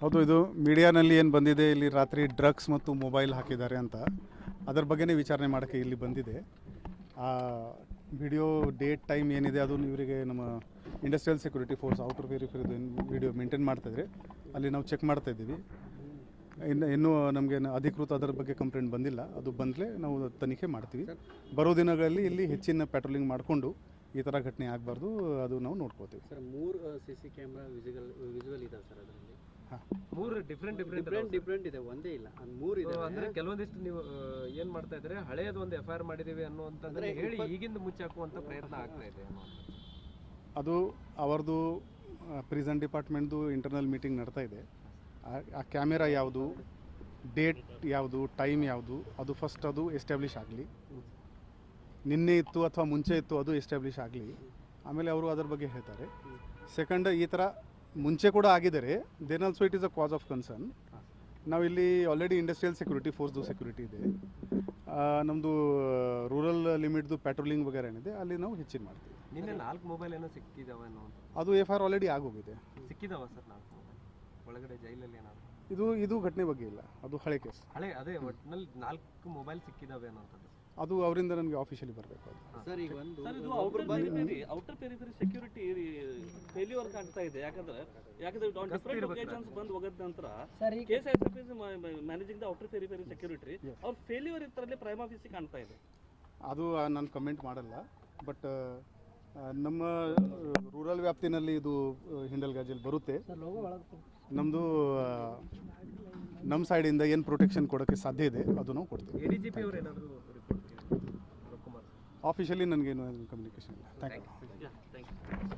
ಹೌದು ಇದು ಮೀಡಿಯಾನಲ್ಲಿ ಏನು ಬಂದಿದೆ ಇಲ್ಲಿ ರಾತ್ರಿ ಡ್ರಗ್ಸ್ ಮತ್ತು ಮೊಬೈಲ್ ಹಾಕಿದ್ದಾರೆ ಅಂತ. ಅದರ ಬಗ್ಗೆನೇ ವಿಚಾರಣೆ ಮಾಡೋಕ್ಕೆ ಇಲ್ಲಿ ಬಂದಿದೆ. ಆ ವಿಡಿಯೋ ಡೇಟ್ ಟೈಮ್ ಏನಿದೆ ಅದು ಇವರಿಗೆ ನಮ್ಮ ಇಂಡಸ್ಟ್ರಿಯಲ್ ಸೆಕ್ಯೂರಿಟಿ ಫೋರ್ಸ್ ಔಟರ್ ವೆರಿಫೈದು ವಿಡಿಯೋ ಮೇಂಟೈನ್ ಮಾಡ್ತಾ ಇದ್ರಿ ಅಲ್ಲಿ ನಾವು ಚೆಕ್ ಮಾಡ್ತಾ ಇದ್ದೀವಿ. ಇನ್ನು ಇನ್ನೂ ನಮಗೆ ಅಧಿಕೃತ ಅದರ ಬಗ್ಗೆ ಕಂಪ್ಲೇಂಟ್ ಬಂದಿಲ್ಲ. ಅದು ಬಂದಲೇ ನಾವು ತನಿಖೆ ಮಾಡ್ತೀವಿ. ಬರೋ ದಿನಗಳಲ್ಲಿ ಇಲ್ಲಿ ಹೆಚ್ಚಿನ ಪ್ಯಾಟ್ರೋಲಿಂಗ್ ಮಾಡಿಕೊಂಡು ಈ ಥರ ಘಟನೆ ಆಗಬಾರ್ದು ಅದು ನಾವು ನೋಡ್ಕೋತೀವಿ ಸರ್ ಮೂರು C C camera visible visual ಇದೆ ಸರ್ ಅದರಲ್ಲಿ. ಹಾಂ. ಮೂರು ಡಿಫ್ರೆಂಟ್ ಡಿಫ್ರೆಂಟ್ ಡಿಫ್ರೆಂಟ್ ಡಿಫ್ರೆಂಟ್ ಇದೆ ಒಂದೇ ಇಲ್ಲ. ಅದು ಮೂರು ಇದೆ. ಅಂದ್ರೆ ಕೆಲವೊಂದಿಷ್ಟು ನೀವು ಏನು ಮಾಡ್ತಾ ಇದ್ರೆ ಹಳೆಯದು ಒಂದು ಎಫ್ ಐ ಆರ್ ಮಾಡಿದ್ದೀವಿ ಅನ್ನುವಂಥದ್ದನ್ನ ಹೇಳಿ ಈಗಿಂದ ಮುಚ್ಚಾಕುವಂತ ಪ್ರಯತ್ನ ಆಗ್ತಾ ಇದೆ ಅದು ಅವರದು ಪ್ರಿಸನ್ ಡಿಪಾರ್ಟ್ಮೆಂಟ್ದು ಇಂಟರ್ನಲ್ ಮೀಟಿಂಗ್ ನಡ್ತಾ ಇದೆ. ಆ- ಆ ಕ್ಯಾಮೆರಾ ಯಾವುದು ಡೇಟ್ ಯಾವುದು ಟೈಮ್ ಯಾವುದು ಅದು ಫಸ್ಟ್ ಅದು ಎಸ್ಟಾಬ್ಲಿಷ್ ಆಗಲಿ. ನಿನ್ನೆ ಇತ್ತು ಅಥವಾ ಮುಂಚೆ ಇತ್ತು ಅದು ಎಸ್ಟಾಬ್ಲಿಷ್ ಆಗಲಿ. ಆಮೇಲೆ ಅವರು ಅದರ ಬಗ್ಗೆ ಹೇಳ್ತಾರೆ. ಸೆಕೆಂಡ್ ಈ ಥರ ಮುಂಚೆ ಕೂಡ ಆಗಿದ್ದಾರೆ then also it is a cause of concern ನಾವಿಲ್ಲಿ ಆಲ್ರೆಡಿ ಇಂಡಸ್ಟ್ರಿಯಲ್ ಸೆಕ್ಯೂರಿಟಿ ಫೋರ್ಸ್ದು ಸೆಕ್ಯೂರಿಟಿ ಇದೆ. ನಮ್ಮದು ರೂರಲ್ ಲಿಮಿಟ್ದು ಪ್ಯಾಟ್ರೋಲಿಂಗ್ ವಗೇರೆ ಏನಿದೆ ಅಲ್ಲಿ ನಾವು ಹೆಚ್ಚಿನ ಮಾಡ್ತೀವಿ. ನಿನ್ನೆ ನಾಲ್ಕು ಮೊಬೈಲ್ ಏನೋ ಸಿಕ್ಕಿದಾವೆ ಅದು ಎಫ್ ಆರ್ ಆಲ್ರೆಡಿ ಆಗೋಗಿದೆ. ಸಿಕ್ಕಿದಾವ ಸರ್ ನಾಲ್ಕು ಒಳಗಡೆ ಜೈಲಲ್ಲಿ ಏನಾದ್ರು? ಇದು ಇದು ಘಟನೆ ಬಗ್ಗೆ ಇಲ್ಲ. ಅದು ಹಳೆ ಕೇಸ್ ಹಳೆ ಅದೇ ಒಟ್ಟಿನಲ್ಲಿ ನಾಲ್ಕು ಮೊಬೈಲ್ ಸಿಕ್ಕಿದಾವೆ ಅನ್ನುವಂಥದ್ದು ಅದು ಅವರಿಂದ ನನಗೆ ಆಫೀಷಿಯಲಿ ಬರಬೇಕು ಅದು. ಸರ್ ಈಗ ಒಂದು ಸರ್ ಇದು outer periphery outer periphery security failure ಕಾಣ್ತಾ ಇದೆ. ಯಾಕಂದ್ರೆ ಯಾಕಂದ್ರೆ ಡಿಫರೆಂಟ್ ಲೊಕೇಶನ್ಸ್ ಬಂದು ಹೋಗದ ನಂತರ K S S F managing the outer periphery security ಅವ್ರ ಫೇಲ್ಯೂರ್ ಇತ್ತರಲ್ಲಿ ಪ್ರೈಮ್ ಆಫೀಸಿಗೆ ಕಾಣ್ತಾ ಇದೆ. ಅದು ನಾನು ಕಮೆಂಟ್ ಮಾಡಲ್ಲ. ಬಟ್ ನಮ್ಮ ರೂರಲ್ ವ್ಯಾಪ್ತಿನಲ್ಲಿ ಇದು ಹಿಂಡಲ್ ಗಾಜಲ್ಲಿ ಬರುತ್ತೆ. ನಮ್ಮದು ನಮ್ಮ ಸೈಡಿಂದ ಏನು ಪ್ರೊಟೆಕ್ಷನ್ ಕೊಡೋಕ್ಕೆ ಸಾಧ್ಯ ಇದೆ ಅದು ನಾವು ಕೊಡ್ತೀವಿ. ಆಫಿಷಿಯಲಿ ನನಗೇನು ಕಮ್ಯುನಿಕೇಷನ್ ಇಲ್ಲ. Thank you